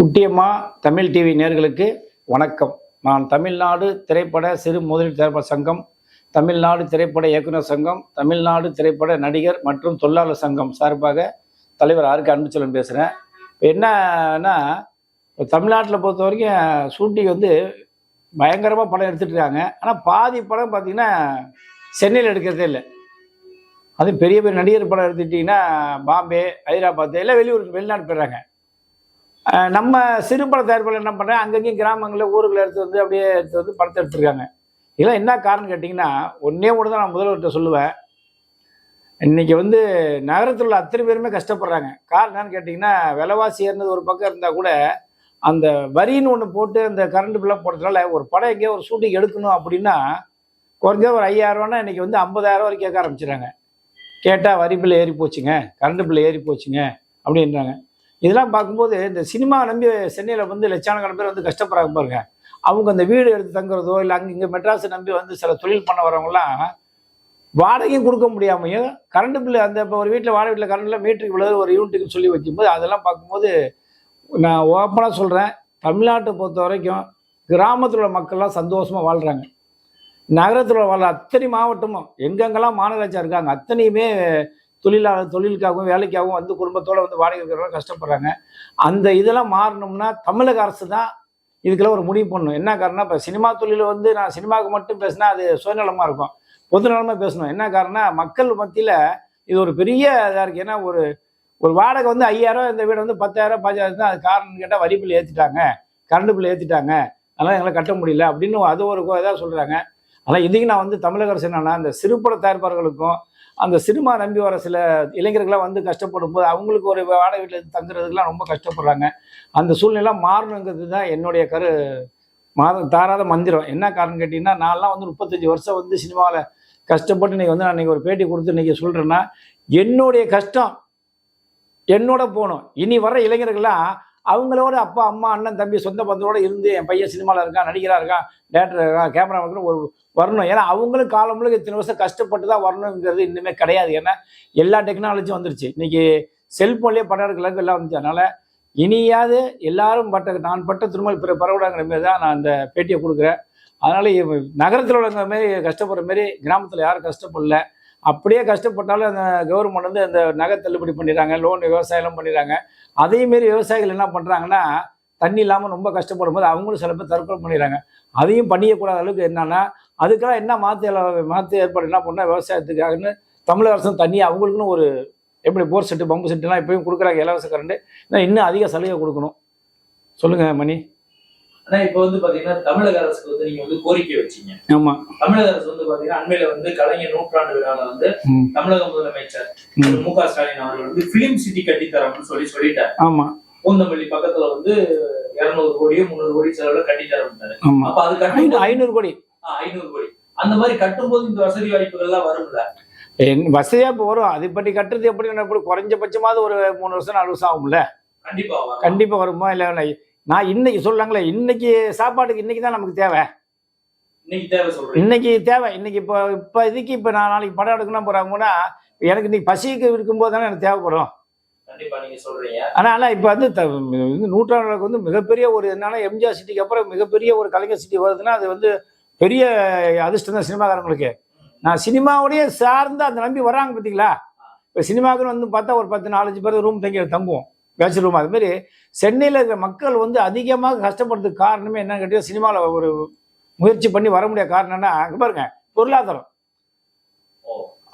Kuttiyamma Tamil TV நேர்களுக்கு வணக்கம். நான் தமிழ்நாடு திரைப்பட சிறு முதலீடு திரைப்பட சங்கம் தமிழ்நாடு திரைப்பட இயக்குனர் சங்கம் தமிழ்நாடு திரைப்பட நடிகர் மற்றும் தொழிலாளர் சங்கம் சார்பாக தலைவர் ஆருக்கு அன்புச்செல்வன் பேசுகிறேன் இப்போ என்னன்னா இப்போ தமிழ்நாட்டில் பொறுத்த வரைக்கும் ஷூட்டிங் வந்து பயங்கரமாக படம் எடுத்துட்டு இருக்காங்க. ஆனால் பாதி படம் பார்த்தீங்கன்னா சென்னையில் எடுக்கிறதே இல்லை. அதுவும் பெரிய பெரிய நடிகர் படம் எடுத்துட்டிங்கன்னா பாம்பே ஹைதராபாத் எல்லாம் வெளியூருக்கு வெளிநாடு போயிடுறாங்க. நம்ம சிறுபட தயாரிப்பாளர் என்ன பண்ணுறேன் அங்கங்கேயும் கிராமங்களில் ஊருக்குள்ள எடுத்து வந்து அப்படியே எடுத்து வந்து படத்தை எடுத்துருக்காங்க. இதெல்லாம் என்ன காரணம் கேட்டிங்கன்னா ஒன்றே ஒன்று தான் நான் முதல்வர்கிட்ட சொல்லுவேன். இன்றைக்கி வந்து நகரத்தில் உள்ள அத்தனை பேருமே கஷ்டப்படுறாங்க. காரணம் என்னன்னு கேட்டிங்கன்னா விலைவாசி ஏறினது ஒரு பக்கம் இருந்தால் கூட அந்த வரின்னு ஒன்று போட்டு அந்த கரண்ட் பில்லாக போடுறதுனால ஒரு படம் எங்கேயோ ஒரு ஷூட்டிங் எடுக்கணும் அப்படின்னா குறைஞ்ச ஒரு ஐயாயிரரூவானா இன்றைக்கி வந்து ஐம்பதாயிரம் வரைக்கும் கேட்க ஆரம்பிச்சிடுறாங்க. கேட்டால் வரி பில் ஏறி போச்சுங்க கரண்ட் பில் ஏறி போச்சுங்க அப்படின்றாங்க. இதெல்லாம் பார்க்கும்போது இந்த சினிமா நம்பி சென்னையில் வந்து லட்சக்கணக்கான பேர் வந்து கஷ்டப்படுறாங்க பாருங்க. அவங்க அந்த வீடு எடுத்து தங்குறதோ இல்லை அங்கே இங்கே மெட்ராஸ் நம்பி வந்து சில தொழில் பண்ண வரவங்களாம் வாடகையும் கொடுக்க முடியாமையும் கரண்ட் பில்லு அந்த இப்போ ஒரு வீட்டில் வாடகை வீட்டில் கரண்ட்டில் மீட்டருக்கு இவ்வளவு ஒரு யூனிட்டுக்கு சொல்லி வைக்கும்போது அதெல்லாம் பார்க்கும்போது நான் ஓப்பனாக சொல்கிறேன் தமிழ்நாட்டை பொறுத்த வரைக்கும் கிராமத்தில் உள்ள மக்கள்லாம் சந்தோஷமாக வாழ்கிறாங்க நகரத்தில் வாழ்கிற அத்தனை மாவட்டமும் எங்கெங்கெல்லாம் மாநகராட்சியாக இருக்காங்க அத்தனையுமே தொழிலாளர் தொழிலுக்காகவும் வேலைக்காகவும் வந்து குடும்பத்தோடு வந்து வாடகை இருக்கிறவங்க கஷ்டப்படுறாங்க. அந்த இதெல்லாம் மாறணும்னா தமிழக அரசு தான் இதுக்கெல்லாம் ஒரு முடிவு பண்ணணும். என்ன காரணம் இப்போ சினிமா தொழில் வந்து நான் சினிமாவுக்கு மட்டும் பேசினா அது சுயநலமாக இருக்கும். பொதுநலமாக பேசணும். என்ன காரணம் மக்கள் மத்தியில் இது ஒரு பெரிய இதாக இருக்குது ஏன்னா ஒரு ஒரு வாடகை வந்து ஐயாயிரம் இந்த வீடு வந்து பத்தாயிரம் பதினாயிரம் தான். அது காரணம் கேட்டால் வரி பில் ஏற்றிட்டாங்க கரண்ட் பில் ஏற்றிட்டாங்க அதனால் எங்களை கட்ட முடியல. அப்படின்னு அது ஒரு இதாக சொல்கிறாங்க ஆனால் இதுக்கு நான் வந்து தமிழக அரசு என்னன்னா இந்த சிறுபட தயாரிப்பாளர்களுக்கும் அந்த சினிமா நம்பி வர சில இளைஞர்கள்லாம் வந்து கஷ்டப்படும் போது அவங்களுக்கு ஒரு வாடகை வீட்டில் தங்குறதுக்குலாம் ரொம்ப கஷ்டப்படுறாங்க. அந்த சூழ்நிலை மாறணுங்கிறது தான் என்னுடைய கரு மாதம் தாராத மந்திரம். என்ன காரணம் கேட்டிங்கன்னா நான்லாம் வந்து முப்பத்தஞ்சு வருஷம் வந்து சினிமாவில் கஷ்டப்பட்டு இன்றைக்கி வந்து நான் இன்றைக்கி ஒரு பேட்டி கொடுத்து இன்னைக்கு சொல்கிறேன்னா என்னுடைய கஷ்டம் என்னோட போகணும். இனி வர இளைஞர்கள்லாம் அவங்களோட அப்பா அம்மா அண்ணன் தம்பி சொந்த பந்தரோடு இருந்து என் பையன் சினிமாவில் இருக்கான் நடிகராக இருக்கான் டேரக்டர் இருக்கான் கேமரா வந்து ஒரு வரணும். ஏன்னா அவங்களும் காலம் முழுக்க இத்தனை வருஷம் கஷ்டப்பட்டு தான் வரணுங்கிறது இன்னுமே கிடையாது. ஏன்னா எல்லா டெக்னாலஜியும் வந்துருச்சு. இன்னைக்கு செல்ஃபோன்லேயே படம் எடுக்கலாங்க எல்லாம் வந்துச்சு. அதனால் இனியாவது எல்லாரும் பட்ட நான் பட்ட திருமல் பிற பரவடாங்கிற மாரி தான் நான் இந்த பேட்டியை கொடுக்குறேன். அதனால் நகரத்தில் உள்ளவங்க மாரி கஷ்டப்படுற மாரி கிராமத்தில் யாரும் கஷ்டப்படல. அப்படியே கஷ்டப்பட்டாலும் அந்த கவர்மெண்ட் வந்து அந்த நகை தள்ளுபடி பண்ணிடுறாங்க லோன் விவசாயம்லாம் பண்ணிடுறாங்க. அதேமாரி விவசாயிகள் என்ன பண்ணுறாங்கன்னா தண்ணி இல்லாமல் ரொம்ப கஷ்டப்படும் போது அவங்களும் சில பேர் தற்கொலை பண்ணிடுறாங்க. அதையும் பண்ணியக்கூடாத அளவுக்கு என்னன்னா அதுக்காக என்ன மாற்று மாற்று ஏற்பாடு என்ன பண்ணால் விவசாயத்துக்காகன்னு தமிழக அரசும் தண்ணி அவங்களுக்குன்னு ஒரு எப்படி போர் செட்டு பம்பு செட்டுலாம் இப்பயும் கொடுக்குறாங்க இலவச கரண்ட் இன்னும் அதிக சலுகை கொடுக்கணும். சொல்லுங்கள் மணி. ஆனா இப்ப வந்து பாத்தீங்கன்னா தமிழக அரசுக்கு வந்து நீங்க வந்து கோரிக்கை வச்சீங்க. ஆமாம் தமிழக அரசு வந்து பாத்தீங்கன்னா அண்மையில வந்து கலைஞர் நூற்றாண்டு விழால வந்து. தமிழக முதலமைச்சர் ம். க ஸ்டாலின் அவர்கள் வந்து பிலிம் சிட்டி கட்டித்தரோம்னு சொல்லி சொல்லிட்டார். ஆமாம் பூந்தமல்லி பக்கத்துல வந்து இருநூறு கோடியோ முந்நூறு கோடி செலவுல கட்டித்தரோம்னாரு அப்ப அது ஐநூறு கட்டும் ஐநூறு கோடி. ஐநூறு கோடி. அந்த மாதிரி கட்டும்போது இந்த வசதி வாய்ப்புகள் எல்லாம் வரும்ல? என் வசதியாக இப்போ வரும். அது பற்றி கட்டுறது எப்படி குறைஞ்சபட்சமாவது ஒரு மூணு வருஷம் நாலு வருஷம் ஆகும்ல? கண்டிப்பா வரும். கண்டிப்பாக வருமா? இல்லை. நான் இன்னைக்கு சொல்றாங்களே இன்னைக்கு சாப்பாட்டுக்கு இன்னைக்கு தான் நமக்கு தேவை. இன்னைக்கு தேவை இன்னைக்கு இப்போ இப்போ இதுக்கு இப்போ நான் நாளைக்கு படம் எடுக்கணும் போகிறாங்கன்னா எனக்கு இன்னைக்கு பசிக்கு இருக்கும்போது தானே எனக்கு தேவைப்படும். ஆனால் இப்போ வந்து நூற்றாண்டுக்கு வந்து மிகப்பெரிய ஒரு என்னன்னா எம்ஜிஆர் சிட்டிக்கு அப்புறம் மிகப்பெரிய ஒரு கலைஞர் சிட்டி வருதுன்னா அது வந்து பெரிய அதிர்ஷ்டம் தான் சினிமாக்காரங்களுக்கு. நான் சினிமாவோடய சார்ந்து அந்த நம்பி வர்றாங்க பார்த்தீங்களா? இப்போ சினிமாக்குன்னு வந்து பார்த்தா ஒரு பத்து நாலஞ்சு பேர் ரூம் தங்கி தங்குவோம். பேச்சு ரூம் அது மாதிரி சென்னையில் இருக்கிற மக்கள் வந்து அதிகமாக கஷ்டப்படுறதுக்கு காரணமே என்னன்னு கேட்டீங்கன்னா சினிமாவில் ஒரு முயற்சி பண்ணி வர முடியாத காரணம் என்ன அங்கே பாருங்க பொருளாதாரம்.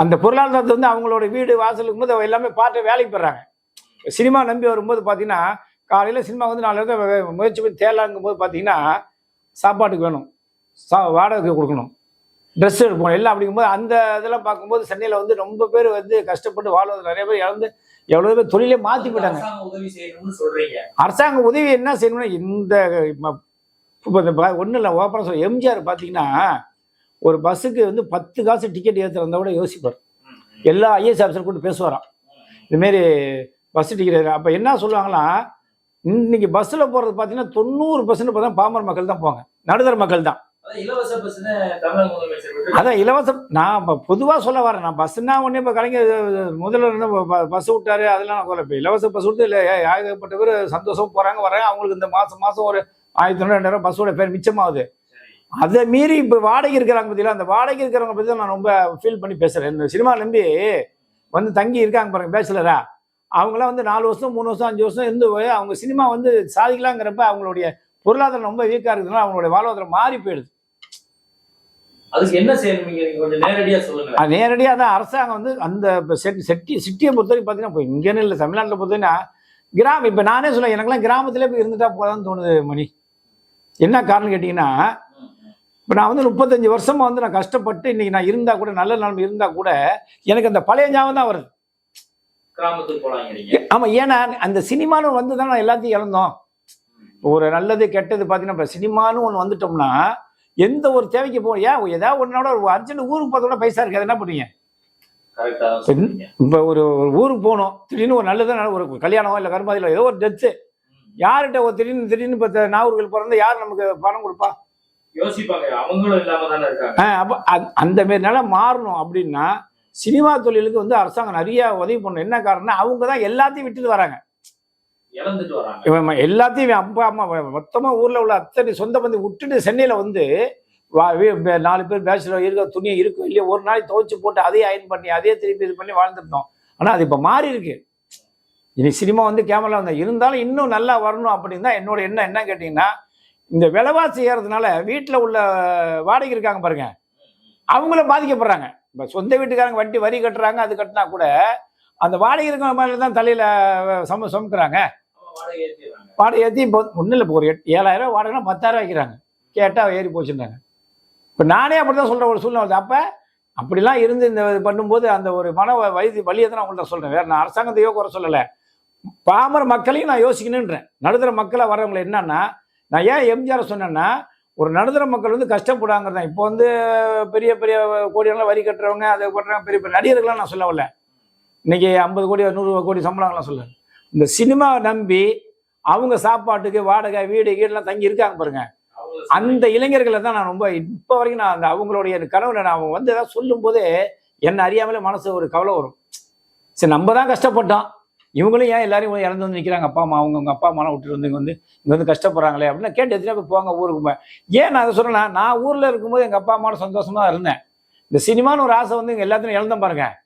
அந்த பொருளாதாரத்தை வந்து அவங்களோட வீடு வாசல் இருக்கும்போது எல்லாமே பார்த்து வேலைக்கு போடுறாங்க சினிமா நம்பி வரும்போது பார்த்தீங்கன்னா காலையில் சினிமா வந்து நாலு இடத்துல முயற்சி பண்ணி தேடலாங்கும் போது பார்த்தீங்கன்னா சாப்பாட்டுக்கு வேணும். சா வாடகை கொடுக்கணும். ட்ரெஸ் எடுப்போம் எல்லாம் அப்படிங்கும்போது அந்த இதெல்லாம் பார்க்கும்போது சென்னையில் வந்து ரொம்ப பேர் வந்து கஷ்டப்பட்டு வாழ்வது நிறைய பேர் இழந்து எவ்வளோ பேர் தொழிலே மாற்றி போயிட்டாங்க. அரசாங்க உதவி என்ன செய்யணும்னா இந்த இப்போ ஒன்றும் இல்லை ஓப்பனாக சொல்ல எம்ஜிஆர் பார்த்தீங்கன்னா ஒரு பஸ்ஸுக்கு வந்து பத்து காசு டிக்கெட் ஏற்றுறதா கூட யோசிப்பார். எல்லா ஐஏஎஸ் ஆஃபீஸர் கூட பேசுவாராம். இதுமாரி பஸ் டிக்கெட் அப்போ என்ன சொல்லுவாங்களா இன்னைக்கு பஸ்ஸில் போகிறது பார்த்தீங்கன்னா தொண்ணூறு பர்சன்ட் பார்த்தா பாமர் மக்கள் தான் போவாங்க. நடுத்தர மக்கள் தான். அதான் இலவசம் நான் இப்போ பொதுவாக சொல்ல வரேன். நான் பஸ்ஸுனா ஒன்றே இப்போ கலைஞர் முதல்ல இருந்து பஸ் விட்டாரு அதெல்லாம் நான் இப்போ இலவச பஸ் விட்டு இல்லை ஏகப்பட்ட பேர் சந்தோஷம் போகிறாங்க வராங்க அவங்களுக்கு இந்த மாதம் மாதம் ஒரு ஆயிரத்தி தொண்ணூறு ரெண்டாயிரம் பஸ்ஸோட பேர் மிச்சமாகுது. அதை மீறி இப்போ வாடகை இருக்கிறாங்க பார்த்தீங்களா அந்த வாடகை இருக்கிறவங்க பற்றி தான் நான் ரொம்ப ஃபீல் பண்ணி பேசுகிறேன் இந்த சினிமா நம்பி வந்து தங்கி இருக்காங்க பாருங்க பேசலரா அவங்களாம் வந்து நாலு வருஷம் மூணு வருஷம் அஞ்சு வருஷம் இருந்து போய் அவங்க சினிமா வந்து சாதிக்கலாங்கிறப்ப அவங்களுடைய பொருளாதாரம் ரொம்ப வீக்காக இருக்குதுனால அவங்களுடைய வாழ்வாதாரம் மாறி போயிடுது. அதுக்கு என்ன செய்யணும் கொஞ்சம் நேரடியாக தான் அரசாங்கம் வந்து அந்த செட்டி சிட்டியை பொறுத்தவரைக்கும் பார்த்தீங்கன்னா இப்போ இங்கேன்னு இல்லை தமிழ்நாட்டில் பொறுத்தவரைன்னா கிராமம் இப்போ நானே சொல்ல எனக்கெல்லாம் கிராமத்திலே போய் இருந்துட்டா போதான்னு தோணுது மணி. என்ன காரணம் கேட்டிங்கன்னா இப்போ நான் வந்து முப்பத்தஞ்சு வருஷமா வந்து நான் கஷ்டப்பட்டு இன்னைக்கு நான் இருந்தா கூட நல்ல நிலைமை இருந்தா கூட எனக்கு அந்த பழைய ஞாபகம் தான் வருது. கிராமத்துக்கு போலாங்க நீங்க ஆமா ஏன்னா அந்த சினிமான்னு வந்து தான் நான் எல்லாத்தையும் இழந்தோம். ஒரு நல்லது கெட்டது பார்த்தீங்கன்னா இப்போ சினிமான்னு ஒன்று வந்துட்டோம்னா எந்த ஒரு தேவைக்கு போகும் ஏன் ஏதாவது ஒன்னோட ஒரு அர்ஜென்ட் ஊருக்கு போகிறதோட பைசா இருக்காது என்ன பண்ணுவீங்க? இப்போ ஒரு ஒரு ஊருக்கு போகணும். திடீர்னு ஒரு நல்லது ஒரு கல்யாணமோ இல்லை கருமாதியில் ஏதோ ஒரு டெத்து யார்கிட்ட ஒரு திடீர்னு திடீர்னு இப்போ நாகூர்கள் பிறந்து யார் நமக்கு பணம் கொடுப்பா? அப்ப அந்த மாரி நிலை மாறணும் அப்படின்னா சினிமா தொழிலுக்கு வந்து அரசாங்கம் நிறைய உதவி பண்ணணும். என்ன காரணம்னா அவங்க தான் எல்லாத்தையும் விட்டுட்டு வராங்க. இழந்துட்டு வராங்க. எல்லாத்தையும் இவன் அப்பா அம்மா மொத்தமாக மொத்தமா ஊர்ல உள்ள அத்தனை சொந்த பந்தி விட்டுட்டு சென்னையில வந்து வா- நாலு பேர் பேச்சுலர் இருக்க துணியை இருக்கும் இல்லையா ஒரு நாளைக்கு துவைச்சு போட்டு அதே அயன் பண்ணி அதே திருப்பி இது பண்ணி வாழ்ந்துருந்தோம் ஆனா அது இப்ப மாறி இருக்கு. இனி சினிமா வந்து கேமரா வந்தால் இருந்தாலும் இன்னும் நல்லா வரணும் அப்படின்னு தான் என்னோட எண்ணம் என்ன கேட்டிங்கன்னா இந்த விலைவாசி ஏறதுனால வீட்டில் உள்ள வாடகை இருக்காங்க பாருங்க. அவங்களும் பாதிக்கப்படுறாங்க. இப்போ சொந்த வீட்டுக்காரங்க வட்டி வரி கட்டுறாங்க அது கட்டினா கூட அந்த வாடகை இருக்கிற மாதிரி தான் தலையில சம சுமக்கிறாங்க. வாடகை ஏற்றி இப்போ ஒன்றும் இல்லை இப்போ ஒரு எட் ஏழாயிரம் வாடகைனா பத்தாயிரம் வைக்கிறாங்க. கேட்டால் ஏறி போச்சுட்டாங்க இப்போ நானே அப்படி தான் சொல்கிற ஒரு சூழ்நிலை வருது. அப்போ அப்படிலாம் இருந்து இந்த இது பண்ணும்போது அந்த ஒரு மன வயது வழியை தான் நான் உங்கள்கிட்ட சொல்கிறேன் வேறு நான் அரசாங்கத்தையோ குறை சொல்லலை. பாமர மக்களையும் நான் யோசிக்கணுன்றேன். நடுத்தர மக்களாக வரவங்களை என்னன்னா நான் ஏன் எம்ஜிஆர் சொன்னேன்னா ஒரு நடுத்தர மக்கள் வந்து கஷ்டப்படாங்கிறது தான் இப்போ வந்து பெரிய பெரிய கோடியெல்லாம் வரி கட்டுறவங்க அதை கட்டுறவங்க பெரிய பெரிய நடிகர்கள்லாம் நான் சொல்ல வரல. இன்னைக்கு ஐம்பது கோடி நூறு கோடி சம்பளங்கள்லாம் சொல்லலை இந்த சினிமாவை நம்பி அவங்க சாப்பாட்டுக்கு வாடகை வீடு வீடெல்லாம் தங்கி இருக்காங்க பாருங்க அந்த இளைஞர்களை தான் நான் ரொம்ப இப்போ வரைக்கும் நான் அந்த அவங்களுடைய கனவுல நான் அவங்க வந்து ஏதாவது சொல்லும்போதே என்ன அறியாமலே மனசு ஒரு கவலை வரும். சரி நம்ம தான் கஷ்டப்பட்டோம். இவங்களும் ஏன் எல்லாரையும் வந்து இறந்து வந்து நிற்கிறாங்க அப்பா அம்மா அவங்க அவங்க அப்பா அம்மாலாம் விட்டுட்டு வந்து இங்க வந்து இங்கே வந்து கஷ்டப்படுறாங்களே அப்படின்னு கேட்டு எத்தனை பேர் போவாங்க ஊருக்கு போய். ஏன் நான் அதை சொல்றேன்னா நான் ஊரில் இருக்கும்போது எங்கள் அப்பா அம்மாவோட சந்தோஷமா தான் இருந்தேன். இந்த சினிமான்னு ஒரு ஆசை வந்து இங்கே எல்லாத்தையும் இழந்தேன் பாருங்க. அப்பதான் உங்களுக்கு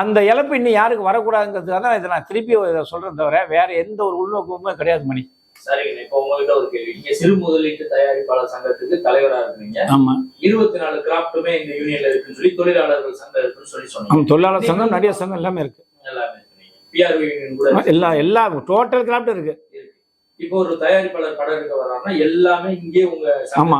அந்த இழப்பு இன்னும் யாருக்கு வரக்கூடாதுங்கிறதுக்காக தான் இதை நான் திருப்பி இதை சொல்றேன் தவிர வேற எந்த ஒரு உள்நோக்கமுமே கிடையாது மணி. சரிங்க இப்போ உங்ககிட்ட ஒரு கேள்வி. நீங்க சிறு முதலீட்டு தயாரிப்பாளர் சங்கத்துக்கு தலைவரா இருக்கிறீங்க ஆமா. இருபத்தி நாலு கிராஃப்ட்டுமே இந்த யூனியன்ல இருக்குன்னு சொல்லி தொழிலாளர்கள் சங்கம் இருக்குன்னு சொல்லி சொன்னீங்க. தொழிலாளர் சங்கம் நடிகர் சங்கம் எல்லாமே இருக்கு. எல்லாமே யூனியன் கூட இருக்கு. எல்லா எல்லா டோட்டல் கிராஃப்ட் இருக்கு. இப்போ ஒரு தயாரிப்பாளர் படம் எடுக்க வர்றாங்கன்னா எல்லாமே இங்கே உங்க ஆமா.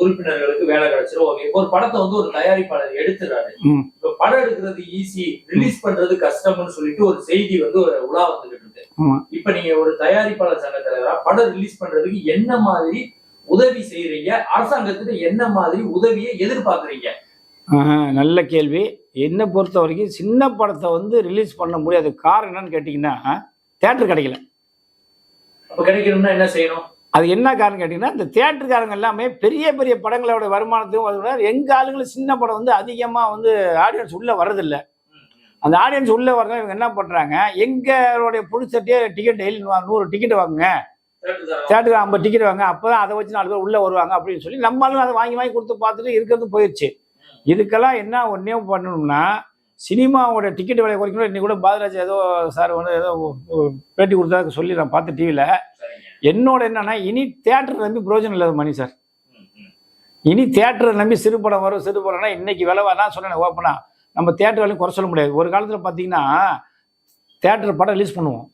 உறுப்பினர்களுக்கு வேலை கிடைச்சிரும். ஓகே ஒரு படத்தை வந்து ஒரு தயாரிப்பாளர் எடுத்துறாரு. இப்ப படம் எடுக்கிறது ஈஸி ரிலீஸ் பண்றது கஷ்டம்னு சொல்லிட்டு ஒரு செய்தி வந்து ஒரு உலா வந்துகிட்டு இருக்கு. இப்ப நீங்க ஒரு தயாரிப்பாளர் சங்க தலைவரா படம் ரிலீஸ் பண்றதுக்கு என்ன மாதிரி உதவி செய்யறீங்க? அரசாங்கத்துக்கு என்ன மாதிரி உதவியை எதிர்பார்க்கறீங்க? நல்ல கேள்வி. என்னை பொறுத்த வரைக்கும் சின்ன படத்தை வந்து ரிலீஸ் பண்ண முடியாது காரணம் என்னன்னு கேட்டிங்கன்னா தேட்டர் கிடைக்கல. அப்ப கிடைக்கணும்னா என்ன செய்யணும்? அது என்ன காரணம் கேட்டிங்கன்னா இந்த தேட்டருக்காரங்க எல்லாமே பெரிய பெரிய படங்களோட வருமானத்தையும் வருவார் எங்கள் ஆளுங்களும் சின்ன படம் வந்து அதிகமாக வந்து ஆடியன்ஸ் உள்ளே வர்றதில்லை. அந்த ஆடியன்ஸ் உள்ளே வர்றதா இவங்க என்ன பண்ணுறாங்க எங்களுடைய புதுச்சட்டியே டிக்கெட் டெய்லி நூறு டிக்கெட் வாங்குங்க. தேட்டருக்கு ஐம்பது டிக்கெட் வாங்க அப்போ தான் அதை வச்சு நாலு பேர் உள்ளே வருவாங்க அப்படின்னு சொல்லி நம்மளும் அதை வாங்கி வாங்கி கொடுத்து பார்த்துட்டு இருக்கிறது போயிடுச்சு இதுக்கெல்லாம் என்ன ஒன்றே பண்ணணும்னா சினிமாவோட டிக்கெட் விலை குறைக்கணும் இன்னைக்கு கூட பாதராஜ் ஏதோ சார் வந்து ஏதோ பேட்டி கொடுத்தா சொல்லி நான் பார்த்து டிவியில் என்னோட என்னன்னா இனி தேட்டர் நம்பி பிரயோஜனம் இல்லாத மணி சார். இனி தேட்டரை நம்பி சிறு படம் வரும் சிறு படம்னா இன்னைக்கு விலை நான் சொன்னேன் ஓப்பனா நம்ம தேட்டர் வேலையும் குறை சொல்ல முடியாது ஒரு காலத்தில் பார்த்தீங்கன்னா தேட்டர் படம் ரிலீஸ் பண்ணுவோம்.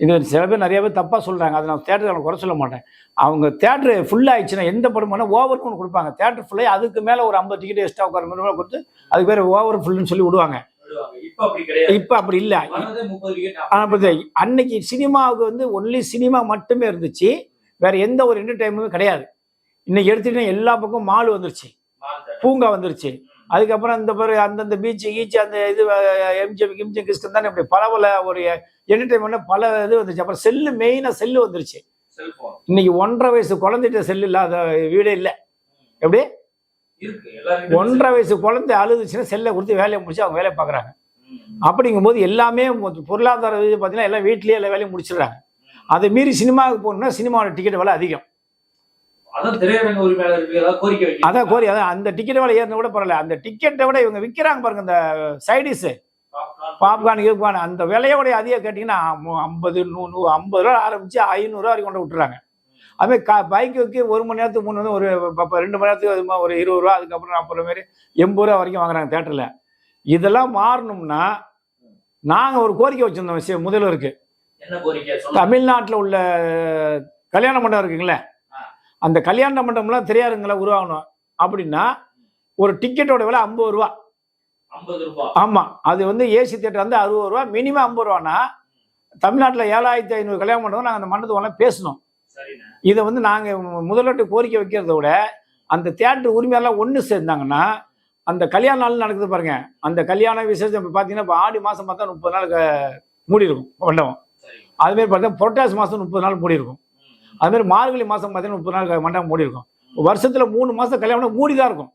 இது சில பேர் நிறைய பேர் தப்பாக சொல்கிறாங்க அதை நான் தேட்டர் குறை சொல்ல மாட்டேன் அவங்க தேட்டர் ஃபுல்லாகிடுச்சுன்னா எந்த படம் வேணால் ஓவர் ஒன்று கொடுப்பாங்க தேட்டர் ஃபுல்லாக அதுக்கு மேலே ஒரு ஐம்பது டிக்கெட் எக்ஸ்ட்ரா உட்கார மாதிரி கொடுத்து அதுக்கு பேர் ஓவர் ஃபுல்லுன்னு சொல்லி விடுவாங்க. இப்ப அப்படி இல்லை. அன்னைக்கு சினிமாவுக்கு வந்து ஒன்லி சினிமா மட்டுமே இருந்துச்சு. வேற எந்த ஒரு என்டர்டைன்மெண்ட்டுமே கிடையாது. இன்னைக்கு எடுத்துக்கிட்டீங்கன்னா எல்லா பக்கம் மால் வந்துருச்சு. பூங்கா வந்துருச்சு. அதுக்கப்புறம் இந்த பேர் அந்தந்த பீச்சு கீச்சு அந்த இது எம்ஜிஎம் கிம்ஜிஎம் கிறிஸ்டன் தானே இப்படி பல பல ஒரு என்டர்டைன்மெண்ட் பல இது வந்துருச்சு அப்புறம் செல்லு மெயினாக செல்லு வந்துருச்சு. இன்னைக்கு ஒன்றரை வயசு குழந்தைகிட்ட செல்லு இல்லாத வீடே இல்லை. எப்படி? ஒன்றரை வயசு குழந்தை அழுதுச்சுன்னா செல்லை கொடுத்து வேலையை முடிச்சு அவங்க வேலையை பார்க்குறாங்க. அப்படிங்கும்போது எல்லாமே பொருளாதார பார்த்தீங்கன்னா எல்லாம் வீட்லயே எல்லா வேலையும் முடிச்சிடுறாங்க. அதை மீறி சினிமாவுக்கு போகணும்னா சினிமாவோட டிக்கெட் விலை அதிகம். அதான் கோரி அதான் அந்த டிக்கெட் விலை ஏறின கூட பரவாயில்ல. அந்த டிக்கெட்டை விட இவங்க விற்கிறாங்க பாருங்க இந்த சைடிஸு பாப்கார்ன் கீப்கார்ன் அந்த விலையோடைய அதிகம் கேட்டிங்கன்னா ஐம்பது நூறு ஐம்பது ரூபா ஆரம்பிச்சு ஐநூறுரூவா வரைக்கும் கொண்டு விட்டுறாங்க. அதுமாதிரி கா பைக்குக்கு ஒரு மணி நேரத்துக்கு மூணு வந்து ஒரு ரெண்டு மணி நேரத்துக்கு அது மாதிரி ஒரு இருபது ரூபா அதுக்கப்புறம் அப்புறம் மாரி எண்பது ரூபா வரைக்கும் வாங்குறாங்க தேட்டரில். இதெல்லாம் மாறணும்னா நாங்கள் ஒரு கோரிக்கை வச்சுருந்தோம் விஷயம் முதல்வருக்கு. என்ன கோரிக்கை சொல்லுங்க. தமிழ்நாட்டில் உள்ள கல்யாண மண்டபம் இருக்குங்களே. அந்த கல்யாண மண்டபம்லாம் திரையரங்களை உருவாகணும். அப்படின்னா ஒரு டிக்கெட்டோட விலை ஐம்பது ரூபா. ஆமாம் அது வந்து ஏசி தேட்டர் வந்து அறுபது ரூபா மினிமம் ஐம்பது ரூபானா தமிழ்நாட்டில் ஏழாயிரத்தி ஐநூறு கல்யாண மண்டபம் நாங்கள் அந்த மண்டபத்துக்கு பேசணும். இதை வந்து நாங்கள் முதல்வர்கிட்ட கோரிக்கை வைக்கிறத விட அந்த தேட்டர் உரிமையாளர் ஒன்று சேர்ந்தாங்கன்னா அந்த கல்யாண நாள் நடக்குது பாருங்க. அந்த கல்யாண விசேஷம் இப்போ பார்த்தீங்கன்னா இப்போ ஆடி மாதம் பார்த்தா முப்பது நாள் மூடி இருக்கும் மண்டபம். அதுமாரி பார்த்தா புரட்டாசி மாதம் முப்பது நாள் மூடி இருக்கும். அதுமாரி மார்கழி மாதம் பார்த்தீங்கன்னா முப்பது நாள் மண்டபம் மூடி இருக்கும் வருஷத்தில் மூணு மாதம் கல்யாணம் மூடி தான் இருக்கும்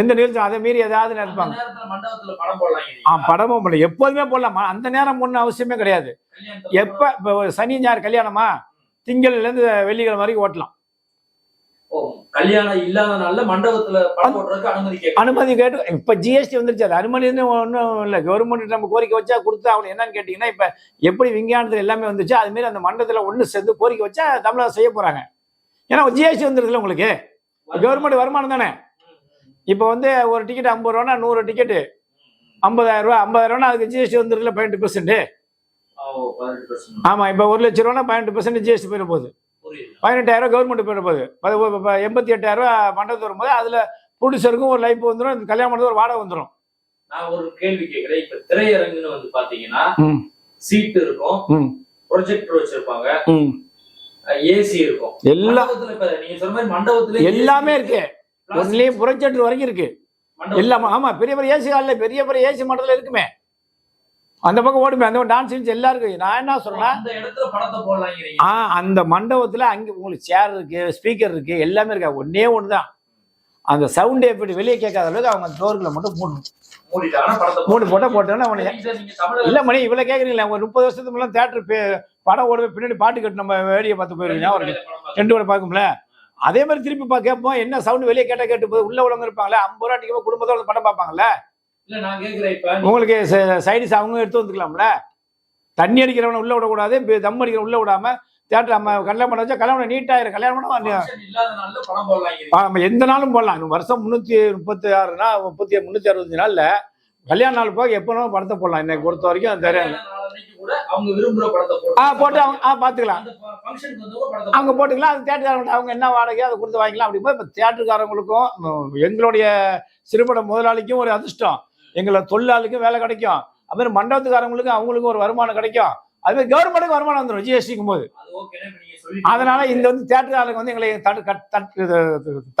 எந்த நிகழ்ச்சி அதை மீறி ஏதாவது போடலாம் ஆ படமும் பண்ணல எப்போதுமே போடலாம். அந்த நேரம் ஒன்றும் அவசியமே கிடையாது. எப்போ இப்போ சனி ஞாயிறு கல்யாணமா? திங்கள்லேருந்து வெள்ளிக்கிழமை வரைக்கும் ஓட்டலாம். கல்யாணம் இல்லாத நாள்ல மண்டபத்துல படம் போடுறதுக்கு அனுமதி கேட்க அனுமதி கேட்டு இப்போ ஜிஎஸ்டி வந்துருச்சு அது அனுமதினு ஒன்றும் இல்லை கவர்மெண்ட் நம்ம கோரிக்கை வச்சா கொடுத்து அவன் என்னன்னு கேட்டிங்கன்னா இப்போ எப்படி விஞ்ஞானத்தில் எல்லாமே வந்துச்சு அதுமாரி அந்த மண்டலத்தில் ஒன்று சேர்ந்து கோரிக்கை வச்சா தமிழக செய்ய போகிறாங்க ஏன்னா ஜிஎஸ்டி வந்துருக்குல்ல உங்களுக்கு? கவர்மெண்ட் வருமானம் தானே? இப்போ வந்து ஒரு டிக்கெட் ஐம்பது ரூபானா நூறு டிக்கெட்டு ஐம்பதாயிரம் ரூபா ஐம்பதாயிரம் ரூபா அதுக்கு ஜிஎஸ்டி வந்துருக்குல்ல பதினெட்டு பெர்சென்ட். ஆமாம் இப்போ ஒரு லட்ச ரூபானா பதினெட்டு பெர்சென்ட் ஜிஎஸ்டி போயிட போகுது. பதினெட்டாயிரம் கவர்மெண்ட் போயிட போகுது. பது- ப- ப- எண்பத்தி எட்டாயிரம் ரூபா மண்டபத்து வரும்போது அதில் ப்ரொடியூசருக்கும் ஒரு லைஃப் வந்துடும் கல்யாணம் பண்ணது ஒரு வாடகை வந்துடும் நான் ஒரு கேள்வி கேக்குறேன் இப்ப திரையரங்குன்னு வந்து பாத்தீங்கன்னா ம். சீட் இருக்கும் ம். ப்ரொஜெக்டர் வச்சிருப்பாங்க. ஏசி இருக்கும். மண்டபத்துல இப்ப நீங்க சொன்ன மாதிரி மண்டபத்துல எல்லாமே இருக்கு. ஒன்லயும் புறச்சட்டு வரைக்கும் இருக்கு. எல்லாமே ஆமா பெரிய பெரிய ஏசி ஹால்ல பெரிய பெரிய ஏசி மண்டல இருக்குமே. அந்த பக்கம் ஓடுமே அந்த டான்ஸ் எல்லாம் இருக்கு. நான் என்ன சொல்றேன் அந்த இடத்துல ஆ அந்த மண்டபத்துல அங்க உங்களுக்கு சேர் இருக்கு ஸ்பீக்கர் இருக்கு எல்லாமே இருக்கு. ஒன்னே ஒண்ணுதான். அந்த சவுண்ட் எப்படி வெளியே கேட்காத அளவுக்கு அவங்க டோர்களை மட்டும் மூடணும் மூணு போட்டா போட்டோன்னா அவனை இல்ல மணி இவ்வளவு கேக்குறீங்களா ஒரு முப்பது வருஷத்துக்கு முன்னாடி தேட்டர் படம் ஓடுவே பின்னாடி பாட்டு கட்டு நம்ம வேடியை பார்த்து போயிருக்கீங்க பார்க்க- ரெண்டு கூட பார்க்கும்ல? அதே மாதிரி திருப்பி பா கேட்போம் என்ன சவுண்ட் வெளியே கேட்ட கேட்டு போகுது உள்ள உள்ளவங்க இருப்பாங்களே ஐம்பது ரூபா டிக்கெட் குடும்பத்தோட படம் பார்ப்பாங்கல்ல? உங்களுக்கு சைடிஸ் அவங்க எடுத்து வந்துக்கலாம்ல? தண்ணி அடிக்கிறவன உள்ள விடக்கூடாது தம் அடிக்கிற உள்ள விடாம தேட்டர் நம்ம கல்யாணம் பண்ண வச்சா கல்யாணம் நீட்டாயிரும் கல்யாணம் நம்ம எந்த நாளும் போடலாம். வருஷம் முந்நூற்றி முப்பத்தி ஆறுனா முப்பத்தி முந்நூற்றி அறுபத்தஞ்சு நாளில் கல்யாண நாள் போக எப்போ படத்தை போடலாம். இன்னைக்கு பொறுத்த வரைக்கும் அந்த நாள் ஆ போட்டு அவங்க ஆ பார்த்துக்கலாம் அவங்க போட்டுக்கலாம். அது தேட்டருக்காரங்க அவங்க என்ன வாடகையோ அதை கொடுத்து வாங்கிக்கலாம். அப்படிங்கும்போது இப்போ தேட்டருக்காரங்களுக்கும் எங்களுடைய சிறுபட முதலாளிக்கும் ஒரு அதிர்ஷ்டம். எங்களை தொழிலாளிக்கும் வேலை கிடைக்கும். அதுமாதிரி மண்டபத்துக்காரங்களுக்கும் அவங்களுக்கும் ஒரு வருமானம் கிடைக்கும். அதுமாதிரி கவர்மெண்ட்டுக்கு வருமானம் வந்துடும் ஜிஎஸ்டிக்கும் போது. அதனால இந்த வந்து தேட்டருக்காரங்க வந்து எங்களை தடு கட்- தட்- இது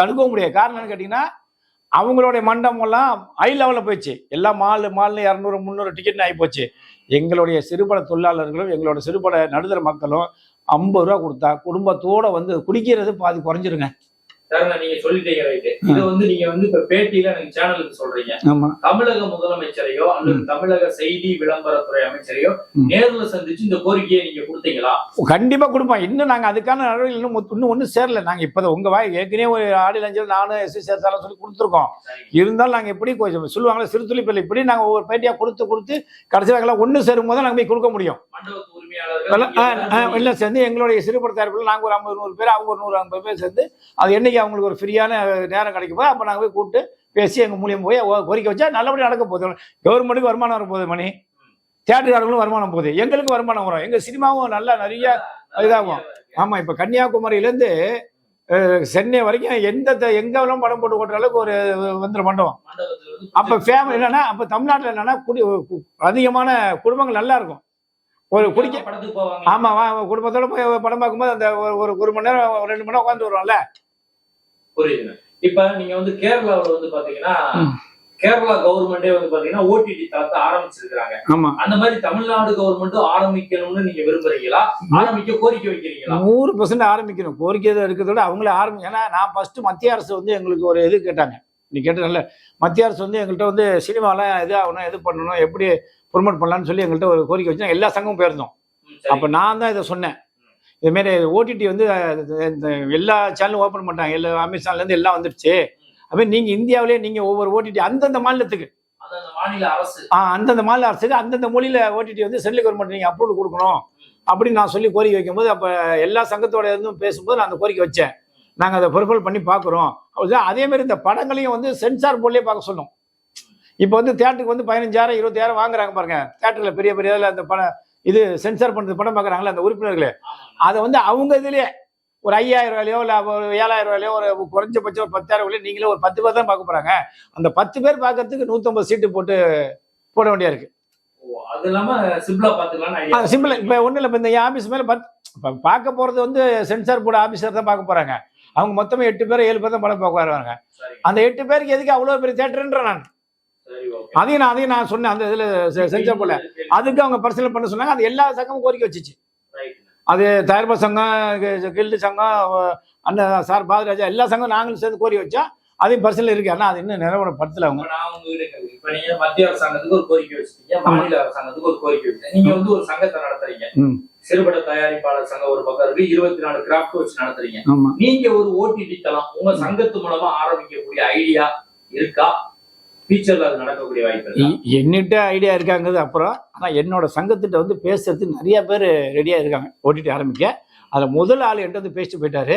தடுக்கவும் முடியாது. காரணம் என்னன்னு கேட்டிங்கன்னா அவங்களுடைய மண்டபம் எல்லாம் ஹை லெவலில் போயிடுச்சு. எல்லாம் மாலு மாலில் இரநூறு முந்நூறு டிக்கெட்னு ஆகி போச்சு எங்களுடைய சிறுபட தொழிலாளர்களும் எங்களோட சிறுபட நடுத்தர மக்களும் ஐம்பது ரூபா கொடுத்தா குடும்பத்தோட வந்து குடிக்கிறது பாதி குறைஞ்சிருங்க. சார் நீங்க சொல்லிட்டீங்க ரைட்டு இது வந்து நீங்க வந்து இப்ப பேட்டியில எனக்கு சேனலுக்கு சொல்றீங்க. தமிழக முதலமைச்சரையோ அல்லது தமிழக செய்தி விளம்பரத்துறை அமைச்சரையோ. நேர்ல சந்திச்சு இந்த கோரிக்கையை நீங்க கொடுத்தீங்களா? கண்டிப்பா கொடுப்போம். இன்னும் நாங்க அதுக்கான நடவடிக்கை இன்னும் இன்னும் ஒன்றும் சேரல. நாங்க இப்போ உங்க வாய் ஏற்கனவே ஒரு ஆடி லஞ்சல் நானும் எஸ்சி சேர்த்தாலும் சொல்லி கொடுத்துருக்கோம். இருந்தாலும் நாங்க எப்படி கொஞ்சம் சொல்லுவாங்களே சிறு துளிப்பில் இப்படி நாங்க ஒவ்வொரு பேட்டியா கொடுத்து கொடுத்து கடைசியில் நாங்கள் ஒன்று சேரும் போது நாங்க போய் கொடுக்க முடியும். மண்டபத்து எல்லாம் சேர்ந்து எங்களுடைய சிறுபட தயாரிப்பில் நாங்கள் ஒரு ஐம்பது நூறு பேர் அவங்க ஒரு நூறு ஐம்பது பேர் சேர்ந்து அது என்னைக்கு அவங்களுக்கு ஒரு ஃப்ரீயான நேரம் கிடைக்கும் போது அப்போ நாங்கள் போய் கூப்பிட்டு பேசி எங்கள் மூலியம் போய் கோரிக்கை வச்சா நல்லபடியாக நடக்க போகுது. கவர்மெண்ட்டுக்கு வருமானம் வர போகுது மணி. தியேட்டருக்காரங்களும் வருமானம் போகுது. எங்களுக்கு வருமானம் வரும். எங்கள் சினிமாவும் நல்லா நிறைய இதாகும். ஆமாம் இப்போ கன்னியாகுமரியிலேருந்து சென்னை வரைக்கும் எந்த எங்க வேணாலும் படம் போட்டு ஓட்டுற அளவுக்கு ஒரு வந்துடும் மண்டபம். அப்போ ஃபேமிலி என்னன்னா அப்போ தமிழ்நாட்டில் என்னன்னா குடி அதிகமான குடும்பங்கள் நல்லா இருக்கும். ஒரு குடிக்க படத்துக்கு போவாங்க. ஆமா வா குடும்பத்தோட போய் படம் பார்க்கும்போது அந்த ஒரு ஒரு ஒரு மணி நேரம் ரெண்டு மணி நேரம் உட்காந்து வருவோம்ல. புரியுதுங்க. இப்ப நீங்க வந்து கேரளாவுல வந்து பாத்தீங்கன்னா. கேரளா கவர்மெண்டே வந்து பாத்தீங்கன்னா ஓடிடி தளத்தை ஆரம்பிச்சிருக்காங்க ஆமா. அந்த மாதிரி தமிழ்நாடு கவர்மெண்ட்டும் ஆரம்பிக்கணும்னு நீங்க விரும்புறீங்களா? ஆரம்பிக்க கோரிக்கை வைக்கிறீங்களா? நூறு பர்சன்ட் ஆரம்பிக்கணும். கோரிக்கை இருக்கிறத விட அவங்களே ஆரம்பி ஏன்னா நான் ஃபர்ஸ்ட் மத்திய அரசு வந்து எங்களுக்கு ஒரு இது கேட்டாங்க. நீ கேட்டதில்ல மத்திய அரசு வந்து எங்கள்கிட்ட வந்து சினிமாலாம் இது ஆகணும் இது பண்ணணும் எப்படி ப்ரொமோட் பண்ணலாம்னு சொல்லி எங்கள்கிட்ட ஒரு கோரிக்கை வச்சு எல்லா சங்கமும் போயிருந்தோம். அப்போ நான் தான் இதை சொன்னேன். இதுமாரி ஓடிடி வந்து எல்லா சேனலும் ஓப்பன் பண்ணிட்டாங்க. எல்லா அமேசான்லேருந்து எல்லாம் வந்துடுச்சு அப்போ நீங்கள் இந்தியாவிலே நீங்கள் ஒவ்வொரு ஓடிடி அந்தந்த மாநிலத்துக்கு. ஆ, அந்தந்த மாநில அரசுக்கு அந்தந்த மொழியில ஓடிடி வந்து சென்ட்ரல் கவர்மெண்ட் நீங்கள் அப்ரூவல் கொடுக்கணும். அப்படின்னு நான் சொல்லி கோரிக்கை வைக்கும்போது அப்போ எல்லா சங்கத்தோட இருந்தும் பேசும்போது நான் அந்த கோரிக்கை வச்சேன். நாங்கள் அதை பொறுப்பல் பண்ணி பார்க்குறோம். அதே மாதிரி இந்த படங்களையும் வந்து சென்சார் போர்ட்லேயே பார்க்க சொன்னோம். இப்போ வந்து தேட்டருக்கு வந்து பதினஞ்சாயிரம் இருபத்தாயிரம் வாங்குறாங்க பாருங்க. தேட்டரில் பெரிய பெரிய இதில் அந்த படம் இது சென்சார் பண்ணுறது படம் பார்க்குறாங்களே அந்த உறுப்பினர்களே. அதை வந்து அவங்க இதுலேயே ஒரு ஐயாயிரம் ரூபாயிலையோ இல்லை ஒரு ஏழாயிரம் ரூபாயிலையோ ஒரு குறைஞ்சபட்சம் ஒரு பத்தாயிரம் ரூபாயிலையோ நீங்களே ஒரு பத்து பேர் தான் பார்க்க போகிறாங்க அந்த பத்து பேர் பார்க்கறதுக்கு நூற்றம்பது சீட்டு போட்டு போட வேண்டியா இருக்கு. அது இல்லாம சிம்பிளா பாத்துக்கலாம்னு ஆ, ஐடியா சிம்பிள் இப்போ ஒன்றும் இல்லை இப்போ இந்த ஆஃபீஸ் மேலே பத் பார்க்க போகிறது வந்து சென்சார் போர்டு ஆஃபீஸர் தான் பார்க்க போகிறாங்க அவங்க மொத்தமாக எட்டு பேர் ஏழு பேர் தான் படம் பார்க்க வருவாங்க. அந்த எட்டு பேருக்கு எதுக்கு அவ்வளோ பெரிய தேட்டருன்ற நான்? அதையும் நான் அதையும் நான் சொன்னேன் அந்த இதில் சென்சார் போர்டில் அதுக்கு அவங்க பர்சனல் பண்ண சொன்னாங்க அது எல்லா சங்கமும் கோரிக்கை வச்சுச்சு. அது தயாரிப்பு சங்கம் கில்டு சங்கம் அண்ணன் சார் பாதராஜா எல்லா சங்கம் நாங்களும் சேர்ந்து கோரி வச்சா அதையும் பர்சனல் இருக்கு. ஆனால் அது இன்னும் நிலவரப்படுத்தல அவங்க. இப்ப நீங்க மத்திய அரசாங்கத்துக்கு ஒரு கோரிக்கை வச்சிட்டீங்க மாநில அரசாங்கத்துக்கு ஒரு கோரிக்கை வச்சிட்டீங்க. நீங்க வந்து ஒரு சங்கத்தை நடத்துறீங்க. சிறுபட தயாரிப்பாளர் சங்கம் ஒரு பக்கம் இருக்கு இருபத்தி நாலு கிராஃப்ட் வச்சு நடத்துறீங்க. நீங்க ஒரு ஓடிடி தளம் உங்க சங்கத்து மூலமா ஆரம்பிக்கக்கூடிய ஐடியா இருக்கா? என்னிட்ட ஐடியா இருக்காங்கிறது அப்புறம் ஆனால் என்னோட சங்கத்திட்ட வந்து பேசுறதுக்கு நிறைய பேர் ரெடியாக இருக்காங்க. ஓட்டிட்டு ஆரம்பிக்க. அதை முதல் ஆள் என்கிட்ட வந்து பேசிட்டு போயிட்டாரு.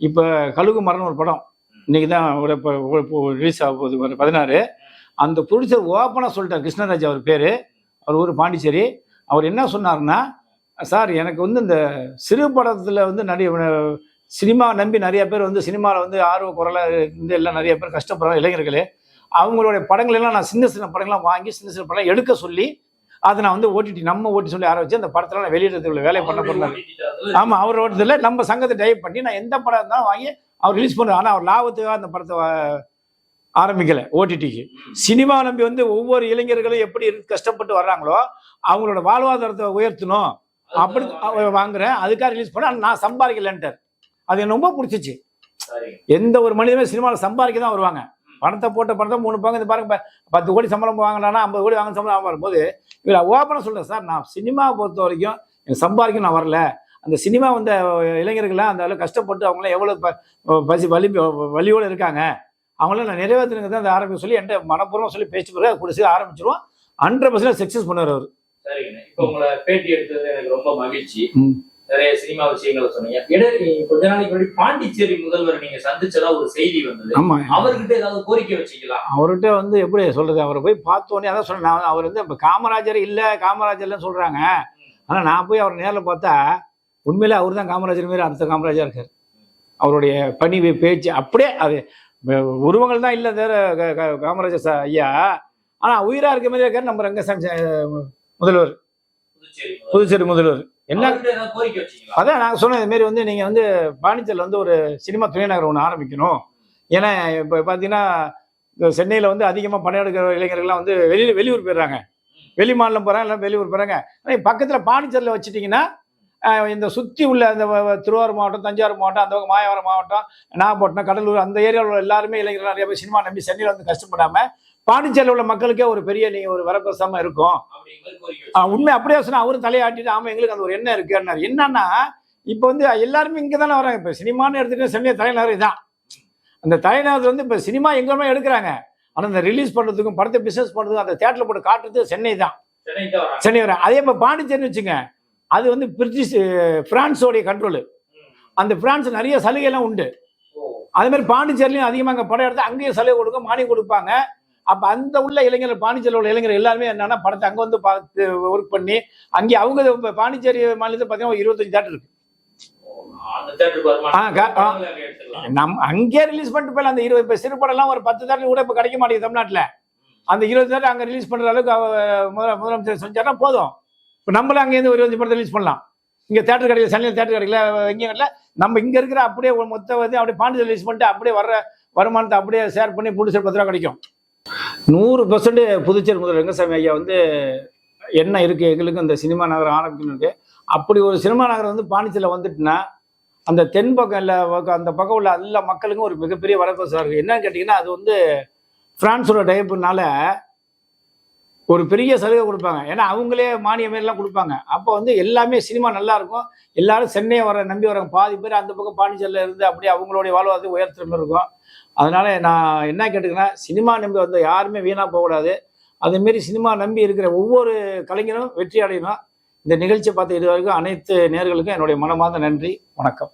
இப்போ கழுகு மரணம் ஒரு படம். இன்னைக்கு தான் ஒரு இப்போ ரிலீஸ் ஆக போகுது. ஒரு பதினாறு. அந்த ப்ரொடியூசர் ஓப்பனாக சொல்லிட்டார். கிருஷ்ணராஜ் அவர் பேர். அவர் ஊர் பாண்டிச்சேரி. அவர் என்ன சொன்னார்னா சார் எனக்கு வந்து இந்த சிறு படத்தில் வந்து நிறைய சினிமா நம்பி நிறைய பேர் வந்து சினிமாவில் வந்து ஆர்வ குரலாக இருந்து எல்லாம் நிறைய பேர் கஷ்டப்படுறாங்க. இளைஞர்களே அவங்களுடைய படங்கள் எல்லாம் நான் சின்ன சின்ன படங்கள்லாம் வாங்கி சின்ன சின்ன படம் எடுக்க சொல்லி அதை நான் வந்து ஓட்டிட்டு நம்ம ஓட்டி சொல்லி ஆரம்பிச்சு அந்த படத்தில் நான் வெளியிடறதுக்குள்ள வேலையை பண்ண அவருடைய போறாரு OTT தளத்துல ஆமா அவர் ஓட்டத்தில் நம்ம சங்கத்தை டைப் பண்ணி நான் எந்த படம் இருந்தாலும் வாங்கி அவர் ரிலீஸ் பண்ணுவார். ஆனால் அவர் லாபத்துக்காக அந்த படத்தை ஆரம்பிக்கல ஓடிடிக்கு. சினிமா நம்பி வந்து ஒவ்வொரு இளைஞர்களும் எப்படி கஷ்டப்பட்டு வர்றாங்களோ அவங்களோட வாழ்வாதாரத்தை உயர்த்தணும். அப்படி வாங்குறேன். அதுக்காக ரிலீஸ் பண்ண நான் சம்பாதிக்கலன்ட்டார். அது எனக்கு ரொம்ப பிடிச்சிச்சு. எந்த ஒரு மனிதனுமே சினிமாவில் சம்பாதிக்க தான் வருவாங்க. பணத்தை போட்ட பணத்தை மூணு பங்கு இந்த பாருங்க பத்து கோடி சம்பளம் வாங்கினானா ஐம்பது கோடி வாங்க சம்பளம் வரும்போது இவர் ஓப்பனாக சொல்கிறேன் சார். நான் சினிமாவை பொறுத்த வரைக்கும் எனக்கு சம்பாதிக்க நான் வரல. அந்த சினிமா வந்த இளைஞர்கள்லாம் அந்த அளவு கஷ்டப்பட்டு அவங்களாம் எவ்வளோ ப பசி வலி வலியோடு இருக்காங்க. அவங்களாம் நான் நிறைவேற்றுனுங்க தான் அந்த ஆரம்பிக்க சொல்லி என்கிட்ட மனப்பூர்வம் சொல்லி பேச்சு பிறகு குடிச்சு ஆரம்பிச்சிருவோம். ஹண்ட்ரட் பர்சன்ட் சக்ஸஸ் பண்ணுவார் அவர். சரிங்க இப்ப உங்களை பேட்டி எடுத்தது எனக்கு ரொம்ப மகிழ்ச்சி. நிறைய சினிமா விஷயங்களை சொன்னீங்க. கொஞ்ச நாளைக்கு முன்னாடி பாண்டிச்சேரி முதல்வர் நீங்க சந்திச்சதா ஒரு செய்தி வந்தது. அவர்கிட்ட ஏதாவது கோரிக்கை வச்சுக்கலாம். அவர்கிட்ட வந்து எப்படி சொல்றது? அவரை போய் பார்த்தோன்னே அதான் சொன்னேன். அவர் வந்து இப்போ காமராஜர் இல்லை காமராஜர்லாம் சொல்றாங்க. ஆனால் நான் போய் அவர் நேரில் பார்த்தா உண்மையிலே அவர் தான் காமராஜர் மாரி அடுத்த காமராஜர் இருக்கார். அவருடைய பணிவு பேச்சு அப்படியே அது உருவங்கள் தான் இல்லை தவிர காமராஜர் ஐயா. ஆனால் உயிராக இருக்க மாதிரி இருக்கார் நம்ம ரங்கசாமி முதல்வர். புதுச்சேரி முதல்வர். என்ன அதான் நான் சொன்னேன் இது மாதிரி வந்து நீங்கள் வந்து பாண்டிச்சேரியில் வந்து ஒரு சினிமா துணைநகர் ஒன்று ஆரம்பிக்கணும். ஏன்னா இப்போ பார்த்தீங்கன்னா சென்னையில் வந்து அதிகமாக படம் எடுக்கிற இளைஞர்கள்லாம் வந்து வெளியில் வெளியூர் போயிடுறாங்க. வெளி மாநிலம் போகிறாங்க இல்லை வெளியூர் போகிறாங்க ஆனால் பக்கத்தில் பாண்டிச்சேரியில் வச்சுட்டிங்கன்னா இந்த சுற்றி உள்ள அந்த திருவாரூர் மாவட்டம் தஞ்சாவூர் மாவட்டம் அந்த பக்கம் மாயவரம் மாவட்டம் நாகப்பட்டினம் கடலூர் அந்த ஏரியாவில் எல்லாருமே இளைஞர்கள் நிறைய பேர் சினிமா நம்பி சென்னையில் வந்து கஷ்டப்படாமல் பாண்டிச்சேரியில் உள்ள மக்களுக்கே ஒரு பெரிய நீங்கள் ஒரு வரப்பிரசமாக இருக்கும். உண்மை அப்படியே சொன்னா அவரும் தலையாட்டிட்டு ஆமா எங்களுக்கு அந்த ஒரு எண்ணம் இருக்குன்னாரு. என்னன்னா இப்போ வந்து எல்லாருமே இங்கே தானே வராங்க. இப்போ சினிமான்னு எடுத்துட்டு சென்னை தலைநகர் இதான். அந்த தலைநகரத்துல வந்து இப்போ சினிமா எங்கேயுமே எடுக்கிறாங்க. ஆனால் அந்த ரிலீஸ் பண்ணுறதுக்கும் படத்தை பிஸ்னஸ் பண்ணுறதுக்கும் அந்த தேட்டரில் போட்டு காட்டுறது சென்னை தான். தான் சென்னை வர அதே இப்போ பாண்டிச்சேரின்னு வச்சுங்க அது வந்து பிரிட்டிஷ் பிரான்ஸோடைய கண்ட்ரோலு. அந்த பிரான்ஸ் நிறைய சலுகைலாம் உண்டு. ஓ, அதே மாதிரி பாண்டிச்சேரிலையும் அதிகமாக அங்கே படம் எடுத்து அங்கேயும் சலுகை கொடுக்கும் மானியம் கொடுப்பாங்க. அப்போ அந்த உள்ள இளைஞர்கள் பாண்டிச்சேரியில் உள்ள இளைஞர்கள் எல்லாருமே என்னன்னா படத்தை அங்கே வந்து பார்த்து ஒர்க் பண்ணி அங்கே அவங்க பாண்டிச்சேரி மாநிலத்தில் பார்த்தீங்கன்னா இருபத்தஞ்சு தேட்டர் இருக்கு. அங்க நம் அங்கேயே ரிலீஸ் பண்ணிட்டு போயிடலாம். அந்த இருபது இப்போ சிறு படம்லாம் ஒரு பத்து தேட்டர் கூட இப்போ கிடைக்க மாட்டேங்குது தமிழ்நாட்டில். அந்த இருபது தேட்டர் அங்கே ரிலீஸ் பண்ணுற அளவுக்கு முதல முதலமைச்சர் செஞ்சாருன்னா போதும். இப்போ நம்மளும் அங்கேருந்து ஒரு இருபது படத்தை ரிலீஸ் பண்ணலாம். இங்கே தேட்டர் கிடைக்கல சென்னையில் தேட்டர் கிடைக்கல எங்கேயும் கிடைக்கல. நம்ம இங்கே இருக்கிற அப்படியே மொத்த வந்து அப்படியே பாண்டிச்சேரி ரிலீஸ் பண்ணிட்டு அப்படியே வர்ற வருமானத்தை அப்படியே ஷேர் பண்ணி ப்ரொடியூசர் பத்து ரூபா கிடைக்கும். நூறு பர்சன்ட் புதுச்சேரி முதல்வர் ரங்கசாமி ஐயா வந்து என்ன இருக்கு எங்களுக்கு அந்த சினிமா நகரம் ஆரம்பிக்கணும் அப்படி ஒரு சினிமா நகரம் வந்து பாண்டிச்சேரியில் வந்துட்டுனா அந்த தென் பக்கம் இல்லை அந்த பக்கம் உள்ள எல்லா மக்களுக்கும் ஒரு மிகப்பெரிய வரப்பிரசாதம் இருக்கு. என்னன்னு கேட்டிங்கன்னா அது வந்து பிரான்ஸோட டைப்புனால ஒரு பெரிய சலுகை கொடுப்பாங்க. ஏன்னா அவங்களே மானியமாரிலாம் கொடுப்பாங்க. அப்போ வந்து எல்லாமே சினிமா நல்லா இருக்கும். எல்லாரும் சென்னையை வர நம்பி வராங்க பாதி பேர் அந்த பக்கம் பாண்டிச்சேரியில் இருந்து அப்படியே அவங்களுடைய வாழ்வாதாரத்தை உயர்த்துற மாதிரி இருக்கும். அதனால நான் என்ன கேட்டுக்கிறேன் சினிமா நம்பி வந்து யாருமே வீணாக போகக்கூடாது. அதேமாரி சினிமா நம்பி இருக்கிற ஒவ்வொரு கலைஞரும் வெற்றி அடையணும். இந்த நிகழ்ச்சியை பார்த்து இது வரைக்கும் அனைத்து நேர்களுக்கும் என்னுடைய மனமார்ந்த நன்றி. வணக்கம்.